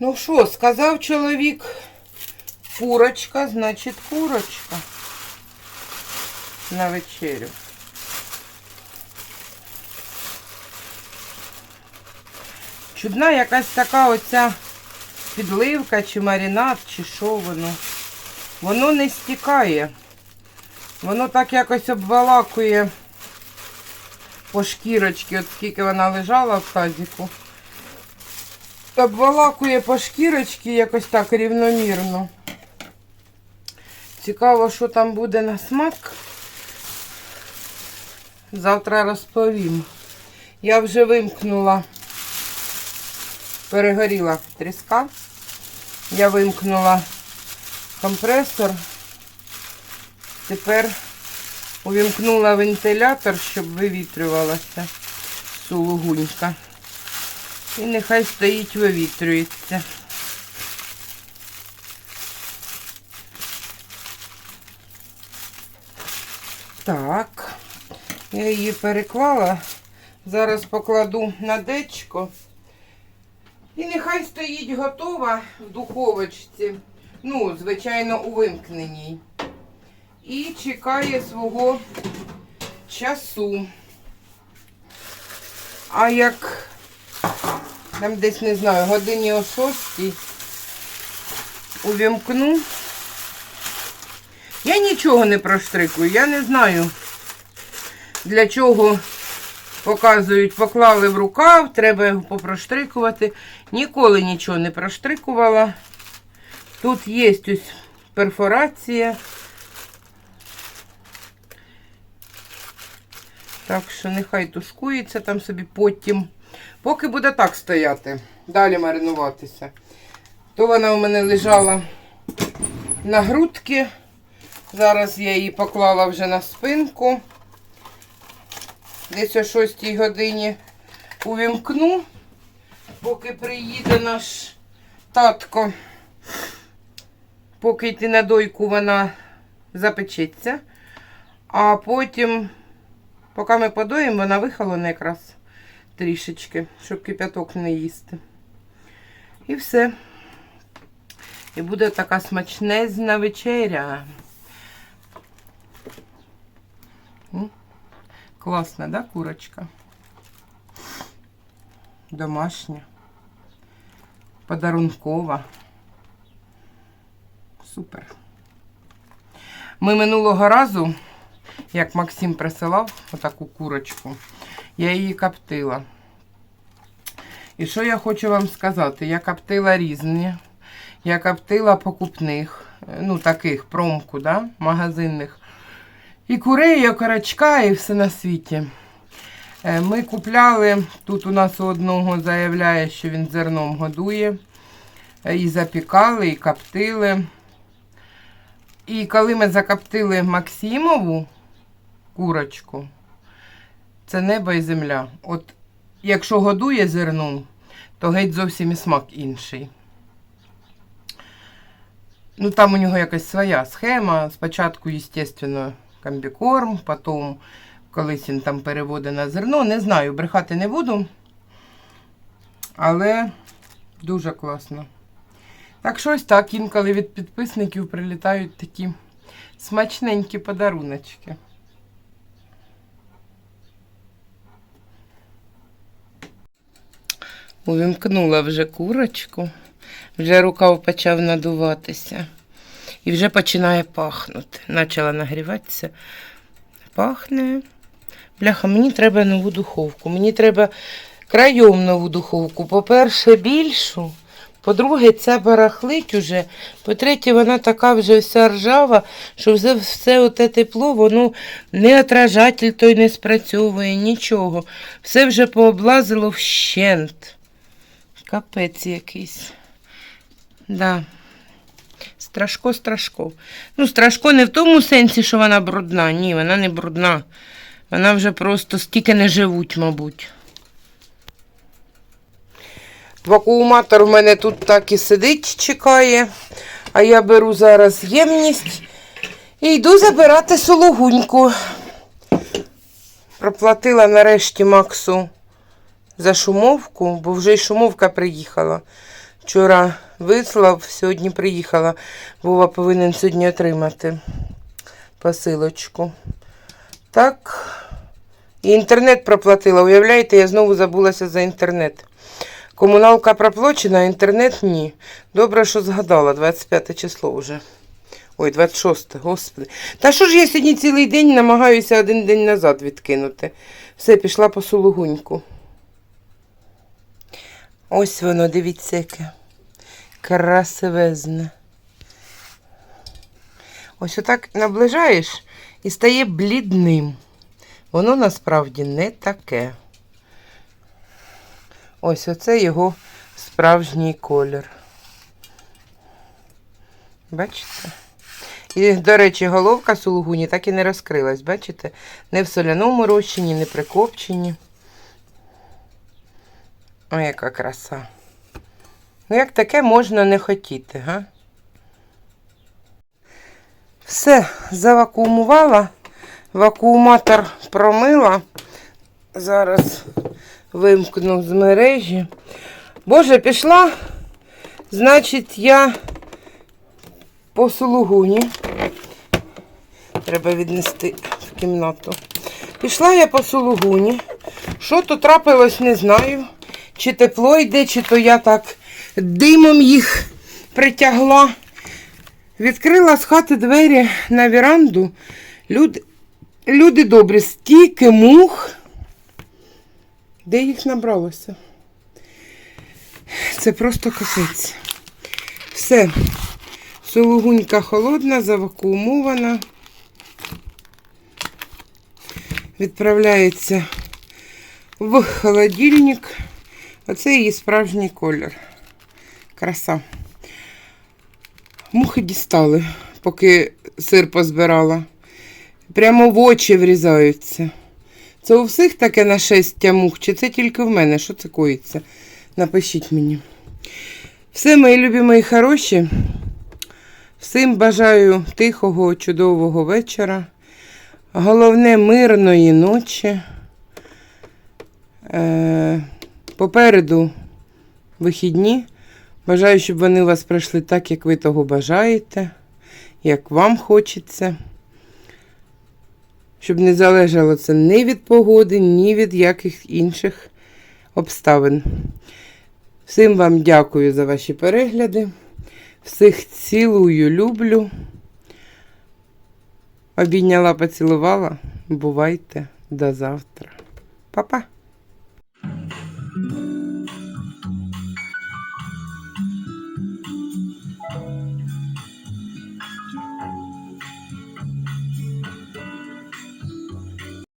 Ну що, сказав чоловік, курочка, значить курочка на вечерю. Чудна якась така оця підливка чи маринад, чи що воно. Воно не стікає. Воно так якось обвалакує по шкірочці, от скільки вона лежала в тазіку. Обвалакує по шкірочці якось так рівномірно. Цікаво, що там буде на смак. Завтра розповім. Я вже вимкнула, перегоріла тріска. Я вимкнула компресор. Тепер увімкнула вентилятор, щоб вивітрювалася сулугунька. І нехай стоїть, вивітрюється. Так, я її переклала. Зараз покладу на дечко. Стоїть готова в духовочці. Ну, звичайно, у вимкненій. І чекає свого часу. А як там десь не знаю, годині о шостій увімкну. Я нічого не проштрикую, я не знаю, для чого показують, поклали в рукав, треба його попроштрикувати. Ніколи нічого не проштрикувала. Тут є ось перфорація. Так що нехай тушкується там собі потім. Поки буде так стояти, далі маринуватися. То вона у мене лежала на грудки. Зараз я її поклала вже на спинку. Десь о 6 годині увімкну, поки приїде наш татко. Поки йти на дойку, вона запечеться. А потім, поки ми подоїмо, вона вихолоне якраз трішечки, щоб кипяток не їсти. І все. І буде така смачнезна вечеря. Класна, да, курочка? Домашня. Подарункова. Супер. Ми минулого разу, як Максим присилав отаку курочку, я її коптила. І що я хочу вам сказати? Я коптила різні. Я коптила покупних, ну таких промку, да, магазинних. І курей, і окорочка, і все на світі. Е, Ми купляли, тут у нас одного заявляє, що він зерном годує. Е, І запікали, і коптили. І коли ми закоптили Максимову курочку, це небо і земля. От якщо годує зерном, то геть зовсім і смак інший. Ну, там у нього якась своя схема. Спочатку, звісно, комбікорм, потім колись він там переводить на зерно. Не знаю, брехати не буду. Але дуже класно. Так що ось так, інколи від підписників прилітають такі смачненькі подаруночки. Увімкнула вже курочку, вже рукав почав надуватися. І вже починає пахнути. Почала нагріватися. Пахне. Бляха, мені треба нову духовку. Мені треба краєм нову духовку. По-перше, більшу. По-друге, ця барахлить уже. По-третє, вона така вже вся ржава, що все, все оте тепло, воно не отражатель той не спрацьовує, нічого. Все вже пооблазило вщент. Капець якийсь. Да. Страшко, страшко. Ну, страшко не в тому сенсі, що вона брудна. Ні, вона не брудна. Вона вже просто стільки не живуть, мабуть. Вакууматор в мене тут так і сидить, чекає. А я беру зараз ємність і йду забирати сологуньку. Проплатила нарешті Максу за шумовку, бо вже й шумовка приїхала. Вчора вислав, сьогодні приїхала. Вова повинен сьогодні отримати посилочку. Так. І інтернет проплатила. Уявляєте, я знову забулася за інтернет. Комуналка проплачена, а інтернет ні. Добре, що згадала, 25 число вже. Ой, 26, господи. Та що ж я сьогодні цілий день намагаюся один день назад відкинути. Все, пішла по сулугуньку. Ось воно, дивіться, яке. Красивезне. Ось отак наближаєш і стає блідним. Воно насправді не таке. Ось оце його справжній колір. Бачите? І, до речі, головка сулугуні так і не розкрилась, бачите? Не в соляному розчині, не при копченні. Ой, яка краса. Ну, як таке можна не хотіти, га? Все, завакуумувала, вакууматор промила. Зараз вимкну з мережі. Боже, пішла, значить, я по сулугуні. Треба віднести в кімнату. Пішла я по сулугуні. Що то трапилось, не знаю. Чи тепло йде, чи то я так димом їх притягла. Відкрила з хати двері на віранду. Люди, люди добрі, стільки мух. Де їх набралося? Це просто капець. Все. Сологунька холодна, завакуумована. Відправляється в холодильник. Оце її справжній колір. Краса. Мухи дістали, поки сир позбирала. Прямо в очі врізаються. Це у всіх таке нашестя мух, чи це тільки в мене? Що це коїться? Напишіть мені. Все, мої любі, мої хороші. Всім бажаю тихого, чудового вечора. Головне мирної ночі. Е, попереду вихідні. Бажаю, щоб вони у вас пройшли так, як ви того бажаєте, як вам хочеться. Щоб не залежало це ні від погоди, ні від яких інших обставин. Всім вам дякую за ваші перегляди. Всіх цілую, люблю. Обійняла, поцілувала. Бувайте до завтра. Па-па!